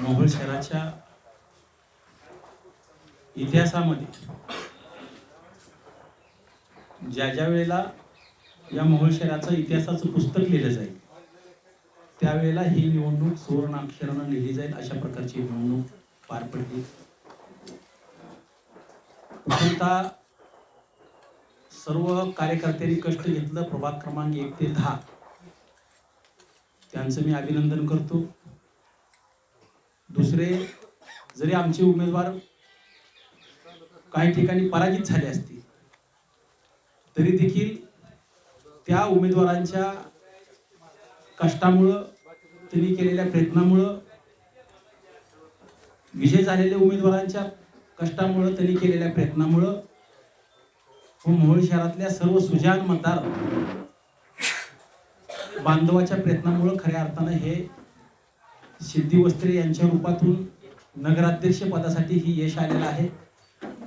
मोहोळ शहराच्या इतिहासामध्ये ज्या ज्या वेळेला या मोहोळ शहराचं इतिहासाचं पुस्तक लिहिलं जाईल त्यावेळेला ही निवडणूक सुवर्णाक्षरानं लिहिली जाईल अशा प्रकारची निवडणूक पार पडली. प्रथमतः सर्व कार्यकर्त्यांनी कष्ट घेतलं प्रभाग क्रमांक एक ते दहा. त्यांचं मी अभिनंदन करतो. दुसरे जरी आमचे उमेदवार काही ठिकाणी पराजित झाले असतील तरी देखील त्या उमेदवारांच्या कष्टामुळं त्यांनी केलेल्या प्रयत्नामुळं विजय झालेल्या उमेदवारांच्या कष्टामुळं त्यांनी केलेल्या प्रयत्नामुळं व मोहोळ शहरातल्या सर्व सुजान मतदार बांधवाच्या प्रयत्नामुळं खऱ्या अर्थानं हे सिद्धी वस्त्रे यांच्या रूपातून नगराध्यक्ष पदासाठी ही यश आलेलं आहे.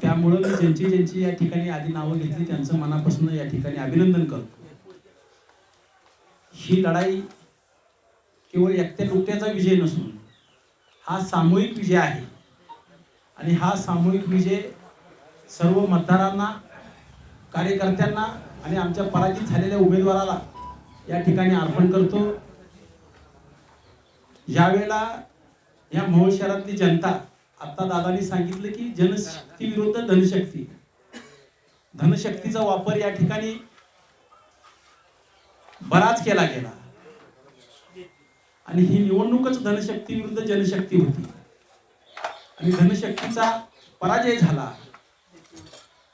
त्यामुळं मी ज्यांची ज्यांची या ठिकाणी आधी नावं घेतली त्यांचं मनापासून या ठिकाणी अभिनंदन करतो. ही लढाई केवळ एकट्या दुकट्याचा विजय नसून हा सामूहिक विजय आहे. आणि हा सामूहिक विजय सर्व मतदारांना कार्यकर्त्यांना आणि आमच्या पराजित झालेल्या उमेदवाराला या ठिकाणी अर्पण करतो. यावेळेला या मोहोळ शहरातली जनता आता दादानी सांगितलं की जनशक्ती विरुद्ध धनशक्ती. धनशक्तीचा वापर या ठिकाणी बराच केला गेला. आणि ही निवडणूकच धनशक्ती विरुद्ध जनशक्ती होती. आणि धनशक्तीचा पराजय झाला.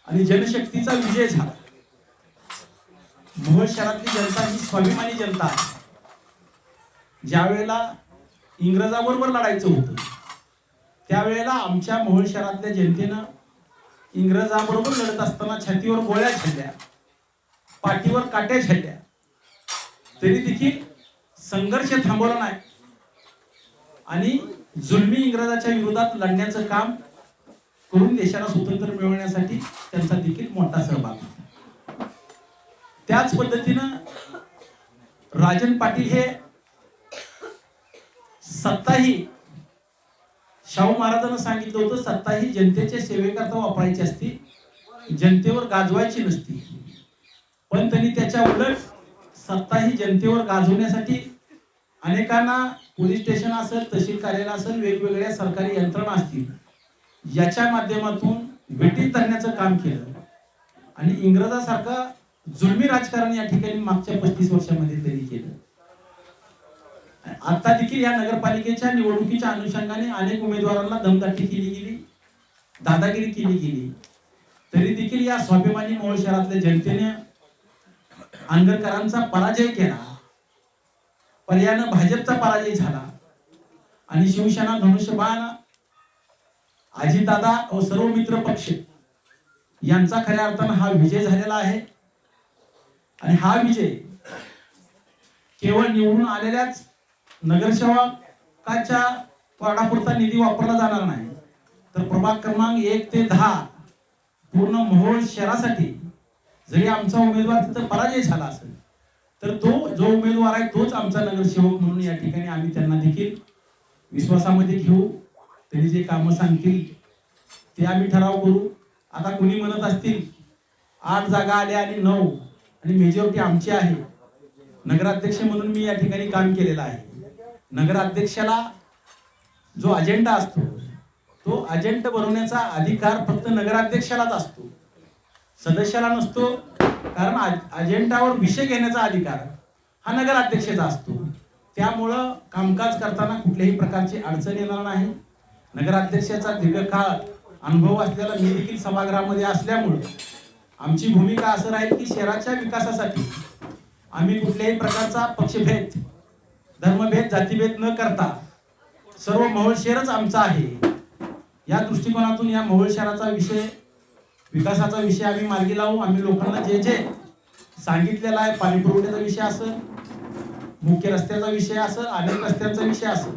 आणि जनशक्तीचा विजय झाला. मोहोळ शहरातली जनता ही स्वाभिमानी जनता ज्यावेळेला इंग्रजाबरोबर लढायचं होतं. त्यावेळेला आमच्या मोहोळ शहरातल्या जनतेनं इंग्रजाबरोबर लढत असताना छातीवर गोळ्या झेलल्या पाठीवर काट्या झेलल्या तरी देखील संघर्ष थांबवला नाही. आणि जुलमी इंग्रजाच्या विरोधात लढण्याचं काम करून देशाला स्वातंत्र्य मिळवण्यासाठी त्यांचा देखील मोठा सहभाग होता. त्याच पद्धतीनं राजन पाटील हे सत्ता ही शाहू महाराजांना सांगितलं होतं सत्ता ही जनतेच्या सेवेकरता वापरायची असती जनतेवर गाजवायची नसती. पण त्यांनी त्याच्या उलट सत्ता ही जनतेवर गाजवण्यासाठी अनेकांना पोलीस स्टेशन असेल तहसील कार्यालय असेल वेगवेगळ्या सरकारी यंत्रणा असतील याच्या माध्यमातून भेटीत धरण्याचं काम केलं. आणि इंग्रजासारखं जुलमी राजकारण या ठिकाणी मागच्या पस्तीस वर्षामध्ये त्यांनी केलं. आता देखील या नगरपालिकेच्या निवडणुकीच्या अनुषंगाने अनेक उमेदवारांना दमदाटी केली गेली दादागिरी केली गेली. तरी देखील या स्वाभिमानी मोहोळ शहरातल्या जनतेने आंगरकरांचा पराजय केला. पर्यायानं भाजपचा पराजय झाला. आणि शिवसेना धनुष्यबाण अजितदादा व सर्व मित्र पक्ष यांचा खऱ्या अर्थानं हा विजय झालेला आहे. आणि हा विजय केवळ निवडून आलेल्याच नगरसेवकाच्या वाडापुरता निधी वापरला जाणार नाही. तर प्रभाग क्रमांक एक ते दहा पूर्ण मोहोळ शहरासाठी जरी आमचा उमेदवार तिथं पराजय झाला असेल तर तो जो उमेदवार आहे तोच आमचा नगरसेवक म्हणून या ठिकाणी आम्ही त्यांना देखील विश्वासामध्ये घेऊ. त्यांनी जे कामं सांगतील ते आम्ही ठराव करू. आता कुणी म्हणत असतील आठ जागा आल्या आणि नऊ आणि मेजॉरिटी आमची आहे. नगराध्यक्ष म्हणून मी या ठिकाणी काम केलेलं आहे. नगराध्यक्षाला जो अजेंडा असतो तो अजेंडा बनवण्याचा अधिकार फक्त नगराध्यक्षालाच असतो. सदस्याला नसतो कारण अ- अजेंडावर विषय घेण्याचा अधिकार हा नगराध्यक्षाचा असतो. त्यामुळं कामकाज करताना कुठल्याही प्रकारची अडचण येणार नाही. नगराध्यक्षाचा दीर्घकाळ अनुभव असलेला मी देखील सभागृहामध्ये असल्यामुळं आमची भूमिका असं राहील की शहराच्या विकासासाठी आम्ही कुठल्याही प्रकारचा पक्षभेद धर्मभेद जातीभेद न करता सर्व मोहोळ शहरच आमचा आहे. या दृष्टिकोनातून या मोहोळ शहराचा विषय विकासाचा विषय आम्ही मार्गी लावू. आम्ही लोकांना जे जे सांगितलेला आहे पाणी पुरवठ्याचा विषय असं मुख्य रस्त्याचा विषय असं अनेक रस्त्यांचा विषय असं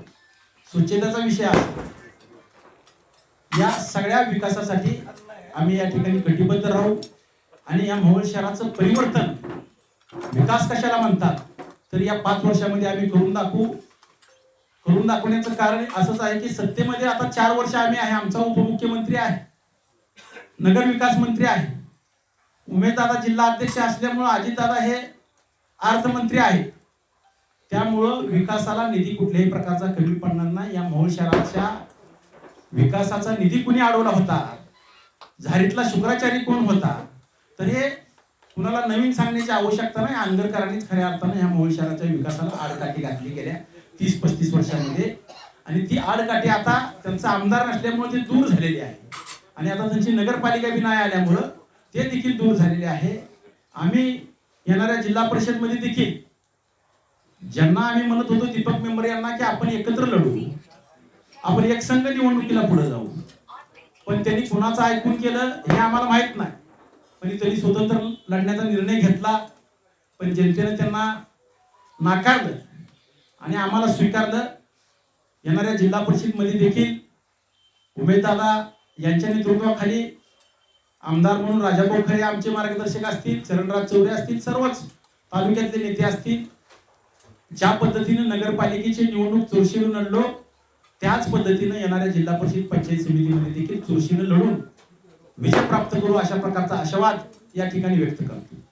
स्वच्छतेचा विषय असं या सगळ्या विकासासाठी आम्ही या ठिकाणी कटिबद्ध राहू. आणि या मोहोळ शहराचं परिवर्तन विकास कशाला म्हणतात? तर या पाच वर्षामध्ये आम्ही करून दाखवू करून दाखवण्याचं कारण असंच आहे की सत्तेमध्ये आता चार वर्ष आम्ही आहे आमचा उपमुख्यमंत्री आहे. नगर विकास मंत्री आहे. उमेददादा जिल्हा अध्यक्ष असल्यामुळं अजितदादा हे अर्थमंत्री आहेत. त्यामुळं विकासाला निधी कुठल्याही प्रकारचा कमी पडणार नाही. या मोहोळ शहराच्या विकासाचा निधी कुणी अडवला होता? झारीतला शुक्राचारी कोण होता? तर हे कुणाला नवीन सांगण्याची आवश्यकता नाही आंदरकरांनीच खऱ्या अर्थानं या मोहोळ शहराच्या विकासाला आडकाठी घातली गेल्या तीस पस्तीस वर्षामध्ये. आणि ती आडकाठी आता त्यांचा आमदार नसल्यामुळे ते दूर झालेली आहे. आणि आता त्यांची नगरपालिका बी नाही आल्यामुळं ते देखील दूर झालेले आहे. आम्ही येणाऱ्या जिल्हा परिषदमध्ये देखील ज्यांना आम्ही म्हणत होतो दीपक मेंबर यांना की आपण एकत्र लढू. आपण एक संघ निवडणुकीला पुढे जाऊ. पण त्यांनी कुणाचं ऐकून केलं हे आम्हाला माहीत नाही. पण त्यांनी स्वतंत्र लढण्याचा निर्णय घेतला पण जनतेनं त्यांना नाकारलं आणि आम्हाला स्वीकारलं. येणाऱ्या जिल्हा परिषदमध्ये देखील उमेददादा यांच्या नेतृत्वाखाली आमदार म्हणून राजाभाऊ खरे आमचे मार्गदर्शक असतील चरणराज चौरे असतील सर्वच तालुक्यातले नेते असतील. ज्या पद्धतीनं नगरपालिकेची निवडणूक चुरशीनं लढलो त्याच पद्धतीनं येणाऱ्या जिल्हा परिषद पंचायत समितीमध्ये देखील चुरशीनं लढून विजय प्राप्त करू अशा प्रकारचा आशावाद या ठिकाणी व्यक्त करतो.